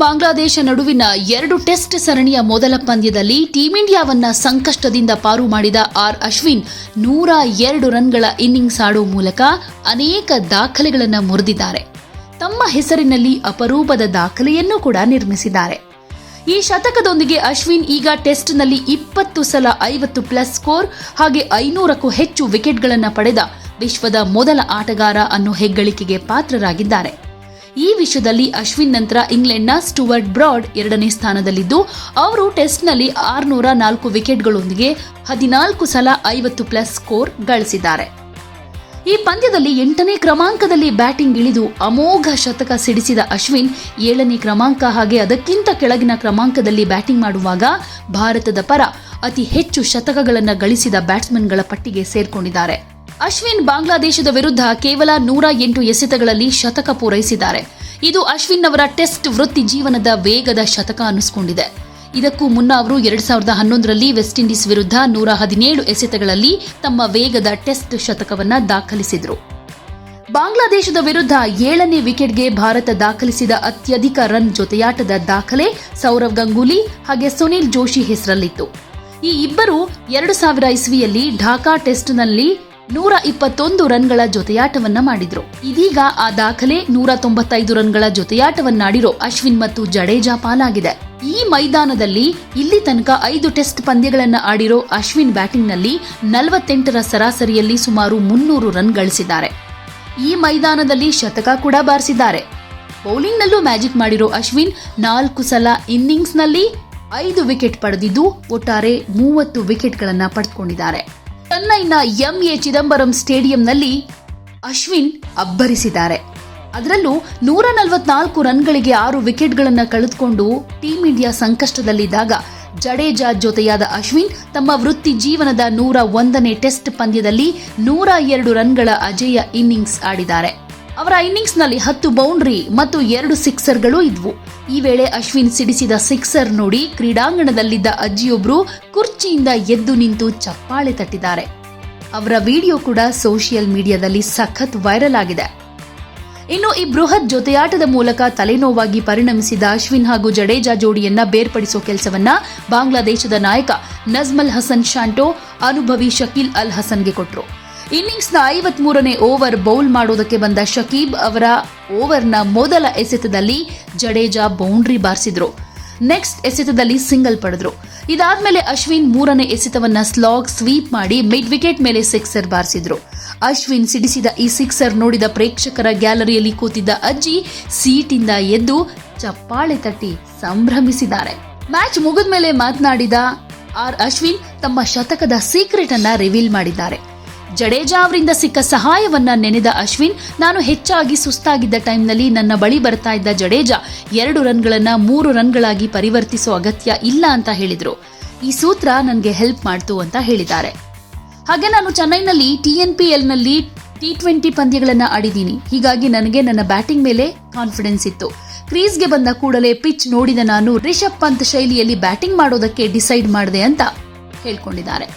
ಬಾಂಗ್ಲಾದೇಶ ನಡುವಿನ ಎರಡು ಟೆಸ್ಟ್ ಸರಣಿಯ ಮೊದಲ ಪಂದ್ಯದಲ್ಲಿ ಟೀಂ ಇಂಡಿಯಾವನ್ನ ಸಂಕಷ್ಟದಿಂದ ಪಾರು ಮಾಡಿದ ಆರ್ ಅಶ್ವಿನ್ ನೂರ ಎರಡು ರನ್ಗಳ ಇನ್ನಿಂಗ್ಸ್ ಆಡುವ ಮೂಲಕ ಅನೇಕ ದಾಖಲೆಗಳನ್ನು ಮುರಿದಿದ್ದಾರೆ. ತಮ್ಮ ಹೆಸರಿನಲ್ಲಿ ಅಪರೂಪದ ದಾಖಲೆಯನ್ನು ಕೂಡ ನಿರ್ಮಿಸಿದ್ದಾರೆ. ಈ ಶತಕದೊಂದಿಗೆ ಅಶ್ವಿನ್ ಈಗ ಟೆಸ್ಟ್ನಲ್ಲಿ ಇಪ್ಪತ್ತು ಸಲ ಐವತ್ತು ಪ್ಲಸ್ ಸ್ಕೋರ್ ಹಾಗೆ ಐನೂರಕ್ಕೂ ಹೆಚ್ಚು ವಿಕೆಟ್ಗಳನ್ನು ಪಡೆದ ವಿಶ್ವದ ಮೊದಲ ಆಟಗಾರ ಅನ್ನೋ ಹೆಗ್ಗಳಿಕೆಗೆ ಪಾತ್ರರಾಗಿದ್ದಾರೆ. ಈ ವಿಷಯದಲ್ಲಿ ಅಶ್ವಿನ್ ನಂತರ ಇಂಗ್ಲೆಂಡ್ನ ಸ್ಟುವರ್ಟ್ ಬ್ರಾಡ್ ಎರಡನೇ ಸ್ಥಾನದಲ್ಲಿದ್ದು, ಅವರು ಟೆಸ್ಟ್ನಲ್ಲಿ ಆರುನೂರ ನಾಲ್ಕು ವಿಕೆಟ್ಗಳೊಂದಿಗೆ ಹದಿನಾಲ್ಕು ಸಲ ಐವತ್ತು ಪ್ಲಸ್ ಸ್ಕೋರ್ ಗಳಿಸಿದ್ದಾರೆ. ಈ ಪಂದ್ಯದಲ್ಲಿ ಎಂಟನೇ ಕ್ರಮಾಂಕದಲ್ಲಿ ಬ್ಯಾಟಿಂಗ್ ಇಳಿದು ಅಮೋಘ ಶತಕ ಸಿಡಿಸಿದ ಅಶ್ವಿನ್ ಏಳನೇ ಕ್ರಮಾಂಕ ಹಾಗೆ ಅದಕ್ಕಿಂತ ಕೆಳಗಿನ ಕ್ರಮಾಂಕದಲ್ಲಿ ಬ್ಯಾಟಿಂಗ್ ಮಾಡುವಾಗ ಭಾರತದ ಪರ ಅತಿ ಹೆಚ್ಚು ಶತಕಗಳನ್ನು ಗಳಿಸಿದ ಬ್ಯಾಟ್ಸ್ಮನ್ಗಳ ಪಟ್ಟಿಗೆ ಸೇರ್ಕೊಂಡಿದ್ದಾರೆ. ಅಶ್ವಿನ್ ಬಾಂಗ್ಲಾದೇಶದ ವಿರುದ್ಧ ಕೇವಲ ನೂರ ಎಂಟು ಎಸೆತಗಳಲ್ಲಿ ಶತಕ ಪೂರೈಸಿದ್ದಾರೆ. ಇದು ಅಶ್ವಿನ್ ಅವರ ಟೆಸ್ಟ್ ವೃತ್ತಿ ಜೀವನದ ವೇಗದ ಶತಕ ಅನ್ನಿಸಿಕೊಂಡಿದೆ. ಇದಕ್ಕೂ ಮುನ್ನ ಅವರು ಎರಡ್ ಸಾವಿರದ ಹನ್ನೊಂದರಲ್ಲಿ ವೆಸ್ಟ್ ಇಂಡೀಸ್ ವಿರುದ್ಧ ನೂರ ಹದಿನೇಳು ಎಸೆತಗಳಲ್ಲಿ ತಮ್ಮ ವೇಗದ ಟೆಸ್ಟ್ ಶತಕವನ್ನು ದಾಖಲಿಸಿದರು. ಬಾಂಗ್ಲಾದೇಶದ ವಿರುದ್ಧ ಏಳನೇ ವಿಕೆಟ್ಗೆ ಭಾರತ ದಾಖಲಿಸಿದ ಅತ್ಯಧಿಕ ರನ್ ಜೊತೆಯಾಟದ ದಾಖಲೆ ಸೌರವ್ ಗಂಗೂಲಿ ಹಾಗೆ ಸುನಿಲ್ ಜೋಶಿ ಹೆಸರಲ್ಲಿತ್ತು. ಈ ಇಬ್ಬರು ಎರಡು ಸಾವಿರ ಇಸ್ವಿಯಲ್ಲಿ ಢಾಕಾ ಟೆಸ್ಟ್ನಲ್ಲಿ ನೂರ ಇಪ್ಪತ್ತೊಂದು ರನ್ಗಳ ಜೊತೆಯಾಟವನ್ನ ಮಾಡಿದ್ರು. ಇದೀಗ ಆ ದಾಖಲೆ ನೂರ ತೊಂಬತ್ತೈದು ರನ್ಗಳ ಜೊತೆಯಾಟವನ್ನಾಡಿರೋ ಅಶ್ವಿನ್ ಮತ್ತು ಜಡೇಜಾ ಪಾಲಾಗಿದೆ. ಈ ಮೈದಾನದಲ್ಲಿ ಇಲ್ಲಿ ತನಕ ಐದು ಟೆಸ್ಟ್ ಪಂದ್ಯಗಳನ್ನ ಆಡಿರೋ ಅಶ್ವಿನ್ ಬ್ಯಾಟಿಂಗ್ನಲ್ಲಿ ನಲವತ್ತೆಂಟರ ಸರಾಸರಿಯಲ್ಲಿ ಸುಮಾರು ಮುನ್ನೂರು ರನ್ ಗಳಿಸಿದ್ದಾರೆ. ಈ ಮೈದಾನದಲ್ಲಿ ಶತಕ ಕೂಡ ಬಾರಿಸಿದ್ದಾರೆ. ಬೌಲಿಂಗ್ನಲ್ಲೂ ಮ್ಯಾಜಿಕ್ ಮಾಡಿರೋ ಅಶ್ವಿನ್ ನಾಲ್ಕು ಸಲ ಇನ್ನಿಂಗ್ಸ್ನಲ್ಲಿ ಐದು ವಿಕೆಟ್ ಪಡೆದಿದ್ದು, ಒಟ್ಟಾರೆ ಮೂವತ್ತು ವಿಕೆಟ್ಗಳನ್ನು ಪಡೆದುಕೊಂಡಿದ್ದಾರೆ ಚೆನ್ನೈನ ಎಂಎ ಚಿದಂಬರಂ ಸ್ಟೇಡಿಯಂನಲ್ಲಿ ಅಶ್ವಿನ್ ಅಬ್ಬರಿಸಿದ್ದಾರೆ. ಅದರಲ್ಲೂ ನೂರ ನಲವತ್ನಾಲ್ಕು ರನ್ಗಳಿಗೆ ಆರು ವಿಕೆಟ್ಗಳನ್ನು ಕಳೆದುಕೊಂಡು ಟೀಂ ಇಂಡಿಯಾ ಸಂಕಷ್ಟದಲ್ಲಿದ್ದಾಗ ಜಡೇಜಾ ಜೊತೆಯಾದ ಅಶ್ವಿನ್ ತಮ್ಮ ವೃತ್ತಿ ಜೀವನದ ನೂರ ಒಂದನೇ ಟೆಸ್ಟ್ ಪಂದ್ಯದಲ್ಲಿ ನೂರ ಎರಡು ರನ್ಗಳ ಅಜೇಯ ಇನ್ನಿಂಗ್ಸ್ ಆಡಿದ್ದಾರೆ. ಅವರ ಇನ್ನಿಂಗ್ಸ್ನಲ್ಲಿ ಹತ್ತು ಬೌಂಡ್ರಿ ಮತ್ತು ಎರಡು ಸಿಕ್ಸರ್ಗಳು ಇದ್ವು. ಈ ವೇಳೆ ಅಶ್ವಿನ್ ಸಿಡಿಸಿದ ಸಿಕ್ಸರ್ ನೋಡಿ ಕ್ರೀಡಾಂಗಣದಲ್ಲಿದ್ದ ಅಜ್ಜಿಯೊಬ್ರು ಕುರ್ಚಿಯಿಂದ ಎದ್ದು ನಿಂತು ಚಪ್ಪಾಳೆ ತಟ್ಟಿದ್ದಾರೆ. ಅವರ ವಿಡಿಯೋ ಕೂಡ ಸೋಷಿಯಲ್ ಮೀಡಿಯಾದಲ್ಲಿ ಸಖತ್ ವೈರಲ್ ಆಗಿದೆ. ಇನ್ನು ಈ ಬೃಹತ್ ಜೊತೆಯಾಟದ ಮೂಲಕ ತಲೆನೋವಾಗಿ ಪರಿಣಮಿಸಿದ ಅಶ್ವಿನ್ ಹಾಗೂ ಜಡೇಜಾ ಜೋಡಿಯನ್ನ ಬೇರ್ಪಡಿಸೋ ಕೆಲಸವನ್ನ ಬಾಂಗ್ಲಾದೇಶದ ನಾಯಕ ನಜ್ಮಲ್ ಹಸನ್ ಶಾಂಟೋ, ಅನುಭವಿ ಶಕೀಲ್ ಅಲ್ ಹಸನ್ಗೆ ಕೊಟ್ರು. ಇನ್ನಿಂಗ್ಸ್ನ ಐವತ್ ಮೂರನೇ ಓವರ್ ಬೌಲ್ ಮಾಡೋದಕ್ಕೆ ಬಂದ ಶಕೀಬ್ ಅವರ ಓವರ್ನ ಮೊದಲ ಎಸೆತದಲ್ಲಿ ಜಡೇಜಾ ಬೌಂಡ್ರಿ ಬಾರಿಸಿದ್ರು. ನೆಕ್ಸ್ಟ್ ಎಸೆತದಲ್ಲಿ ಸಿಂಗಲ್ ಪಡೆದ್ರು. ಇದಾದ್ಮೇಲೆ ಅಶ್ವಿನ್ ಮೂರನೇ ಎಸೆತವನ್ನ ಸ್ಲಾಗ್ ಸ್ವೀಪ್ ಮಾಡಿ ಮಿಡ್ ವಿಕೆಟ್ ಮೇಲೆ ಸಿಕ್ಸರ್ ಬಾರಿಸಿದ್ರು. ಅಶ್ವಿನ್ ಸಿಡಿಸಿದ ಈ ಸಿಕ್ಸರ್ ನೋಡಿದ ಪ್ರೇಕ್ಷಕರ ಗ್ಯಾಲರಿಯಲ್ಲಿ ಕೂತಿದ್ದ ಅಜ್ಜಿ ಸೀಟಿಂದ ಎದ್ದು ಚಪ್ಪಾಳೆ ತಟ್ಟಿ ಸಂಭ್ರಮಿಸಿದ್ದಾರೆ. ಮ್ಯಾಚ್ ಮುಗಿದ ಮೇಲೆ ಮಾತನಾಡಿದ ಆರ್ ಅಶ್ವಿನ್ ತಮ್ಮ ಶತಕದ ಸೀಕ್ರೆಟ್ ಅನ್ನ ರಿವೀಲ್ ಮಾಡಿದ್ದಾರೆ. ಜಡೇಜಾ ಅವರಿಂದ ಸಿಕ್ಕ ಸಹಾಯವನ್ನ ನೆನೆದ ಅಶ್ವಿನ್, ನಾನು ಹೆಚ್ಚಾಗಿ ಸುಸ್ತಾಗಿದ್ದ ಟೈಮ್ನಲ್ಲಿ ನನ್ನ ಬಳಿ ಬರ್ತಾ ಇದ್ದ ಜಡೇಜಾ ಎರಡು ರನ್ಗಳನ್ನು ಮೂರು ರನ್ಗಳಾಗಿ ಪರಿವರ್ತಿಸೋ ಅಗತ್ಯ ಇಲ್ಲ ಅಂತ ಹೇಳಿದರು. ಈ ಸೂತ್ರ ನನಗೆ ಹೆಲ್ಪ್ ಮಾಡ್ತು ಅಂತ ಹೇಳಿದ್ದಾರೆ. ಹಾಗೆ ನಾನು ಚೆನ್ನೈನಲ್ಲಿ ಟಿ ಎನ್ ಪಿ ಎಲ್ನಲ್ಲಿ ಟಿ ಟ್ವೆಂಟಿ ಪಂದ್ಯಗಳನ್ನು ಆಡಿದ್ದೀನಿ. ಹೀಗಾಗಿ ನನಗೆ ನನ್ನ ಬ್ಯಾಟಿಂಗ್ ಮೇಲೆ ಕಾನ್ಫಿಡೆನ್ಸ್ ಇತ್ತು. ಕ್ರೀಸ್ಗೆ ಬಂದ ಕೂಡಲೇ ಪಿಚ್ ನೋಡಿದ ನಾನು ರಿಷಬ್ ಪಂತ್ ಶೈಲಿಯಲ್ಲಿ ಬ್ಯಾಟಿಂಗ್ ಮಾಡೋದಕ್ಕೆ ಡಿಸೈಡ್ ಮಾಡಿದೆ ಅಂತ ಹೇಳ್ಕೊಂಡಿದ್ದಾರೆ.